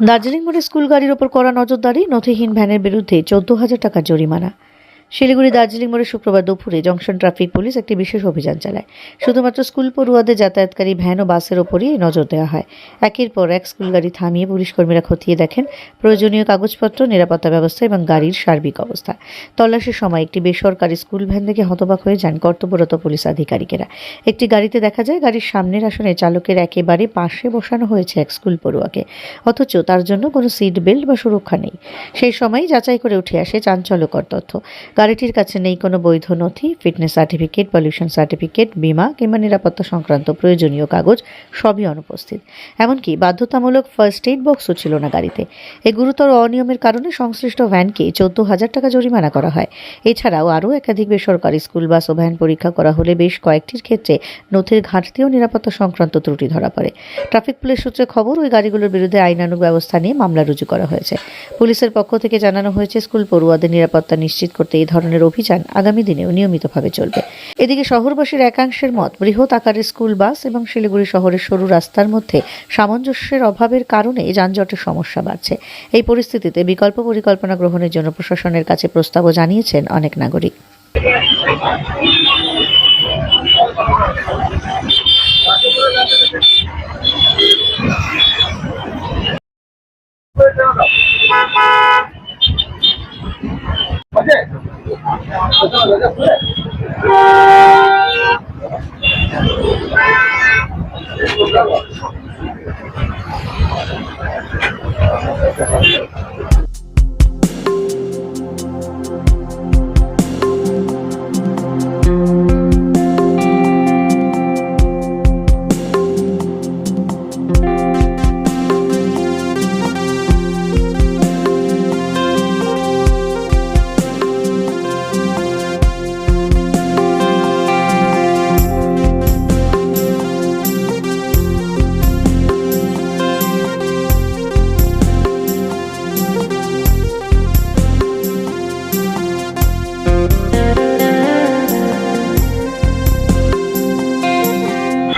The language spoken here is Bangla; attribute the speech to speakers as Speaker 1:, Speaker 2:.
Speaker 1: দার্জিলিং মোড়ে স্কুল গাড়ির ওপর করা নজরদারি নথিহীন ভ্যানের বিরুদ্ধে চোদ্দ হাজার টাকা জরিমানা। শিলিগুড়ি দার্জিলিং মোড়ে শুক্রবার দুপুরে জংশন ট্রাফিক পুলিশ একটি বিশেষ অভিযান চালায়। শুধুমাত্র স্কুল পড়ুয়াদের যাতায়াতকারী ভ্যান ও বাসের ওপরই নজর দেওয়া হয়। একের পর এক স্কুল গাড়ি থামিয়ে পুলিশ কর্মীরা খতিয়ে দেখেন প্রয়োজনীয় কাগজপত্র, নিরাপত্তা ব্যবস্থা এবং গাড়ির সার্বিক অবস্থা। তল্লাশির সময় একটি বেসরকারি স্কুল ভ্যান থেকে হতবাক হয়ে যান কর্তব্যরত পুলিশ আধিকারিকেরা। একটি গাড়িতে দেখা যায়, গাড়ির সামনের আসনে চালকের একেবারে পাশে বসানো হয়েছে এক স্কুল পড়ুয়াকে। অথচ তার জন্য কোনো সিট বেল্ট বা সুরক্ষা নেই। সেই সময় যাচাই করে উঠে আসে চাঞ্চল্যকর তথ্য। গাড়িটির কাছে নেই কোনো বৈধ নথি, ফিটনেস সার্টিফিকেট, পলিউশন সার্টিফিকেট, বীমা কিংবা নিরাপত্তা সংক্রান্ত প্রয়োজনীয় কাগজ সবই অনুপস্থিত। এমনকি বাধ্যতামূলক ফার্স্ট এইড বক্সও ছিল না গাড়িতে। এই গুরুতর অনিয়মের কারণে সংশ্লিষ্ট ভ্যানকে চোদ্দ হাজার টাকা জরিমানা করা হয়। এছাড়াও আরও একাধিক বেসরকারি স্কুল বাস ও ভ্যান পরীক্ষা করা হলে বেশ কয়েকটির ক্ষেত্রে নথির ঘাটতি ও নিরাপত্তা সংক্রান্ত ত্রুটি ধরা পড়ে। ট্রাফিক পুলিশ সূত্রে খবর, ওই গাড়িগুলোর বিরুদ্ধে আইনানুগ ব্যবস্থা নিয়ে মামলা রুজু করা হয়েছে। পুলিশের পক্ষ থেকে জানানো হয়েছে, স্কুল পড়ুয়াদের নিরাপত্তা নিশ্চিত করতে এই ধরনের অভিযান আগামী দিনেও নিয়মিতভাবে চলবে এদিকে শহরবাসীর একাংশের মত, বৃহৎ আকারের স্কুল, বাস এবং শিলিগুড়ি শহরের সরু রাস্তার মধ্যে সামঞ্জস্যের অভাবের কারণে যানজটের সমস্যা বাড়ছে এই পরিস্থিতিতে বিকল্প পরিকল্পনা গ্রহণের জন্য প্রশাসনের কাছে প্রস্তাবও জানিয়েছেন অনেক নাগরিক Thank you. Thank